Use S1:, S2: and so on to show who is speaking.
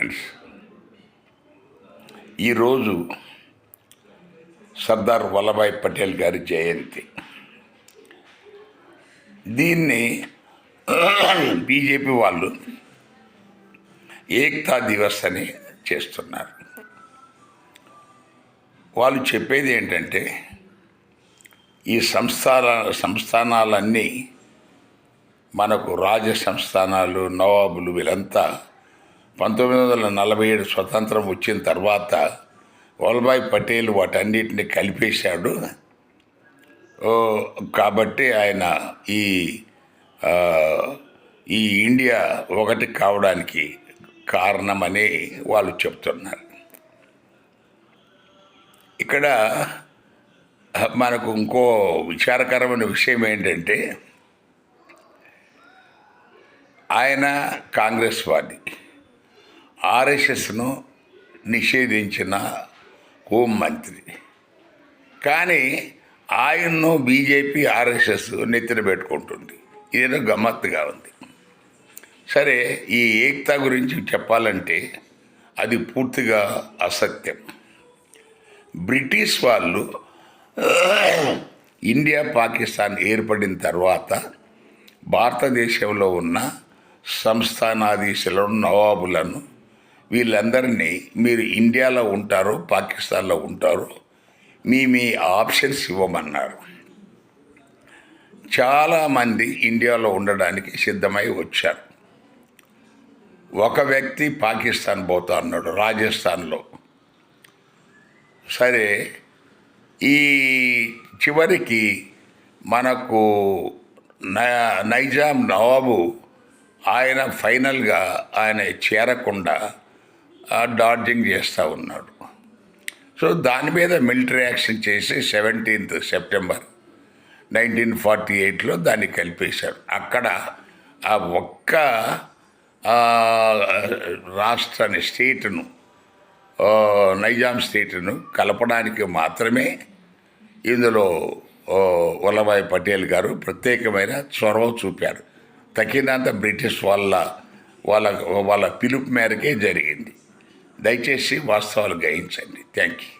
S1: Friends ఈరోజు సర్దార్ వల్లభాయ్ పటేల్ గారి జయంతి. దీన్ని బీజేపీ వాళ్ళు ఏక్తా దివస్ అని చేస్తున్నారు. వాళ్ళు చెప్పేది ఏంటంటే ఈ సంస్థాన సంస్థానాలన్నీ మనకు రాజ సంస్థానాలు నవాబులు వీళ్ళంతా పంతొమ్మిది వందల నలభై ఏడు స్వతంత్రం వచ్చిన తర్వాత వల్లభాయ్ పటేల్ వాటన్నిటిని కలిపేశాడు. కాబట్టి ఆయన ఈ ఈ ఇండియా ఒకటి కావడానికి కారణమని వాళ్ళు చెప్తున్నారు. ఇక్కడ మనకు ఇంకో విచారకరమైన విషయం ఏంటంటే ఆయన కాంగ్రెస్ పార్టీ. ఆర్ఎస్ఎస్ను నిషేధించిన హోంమంత్రి కానీ ఆయన్ను బీజేపీ ఆర్ఎస్ఎస్ నెత్తిన పెట్టుకుంటుంది. ఇదేదో గమ్మత్తుగా ఉంది. సరే ఈ ఏక్తా గురించి చెప్పాలంటే అది పూర్తిగా అసత్యం. బ్రిటిష్ వాళ్ళు ఇండియా పాకిస్తాన్ ఏర్పడిన తర్వాత భారతదేశంలో ఉన్న సంస్థానాధీశులను నవాబులను వీళ్ళందరినీ మీరు ఇండియాలో ఉంటారు పాకిస్తాన్లో ఉంటారు మీ మీ ఆప్షన్స్ ఇవ్వమన్నారు. చాలామంది ఇండియాలో ఉండడానికి సిద్ధమై వచ్చారు. ఒక వ్యక్తి పాకిస్తాన్ పోతా అన్నాడు రాజస్థాన్లో. సరే ఈ చివరికి మనకు న- నైజాం నవాబు ఆయన ఫైనల్గా ఆయన చేరకుండా డాడ్జింగ్ చేస్తూ ఉన్నాడు. సో దాని మీద మిలిటరీ యాక్షన్ చేసి సెవెంటీన్త్ సెప్టెంబర్ నైన్టీన్ ఫార్టీ ఎయిట్లో దాన్ని కలిపేశారు. అక్కడ ఆ ఒక్క రాష్ట్రాన్ని స్టేట్ను నైజాం స్టేట్ను కలపడానికి మాత్రమే ఇందులో వల్లభాయ్ పటేల్ గారు ప్రత్యేకమైన చొరవ చూపారు. తగినంత బ్రిటిష్ వాళ్ళ వాళ్ళ వాళ్ళ పిలుపు మేరకే జరిగింది. దయచేసి వాస్తవాలు గ్రహించండి. Thank you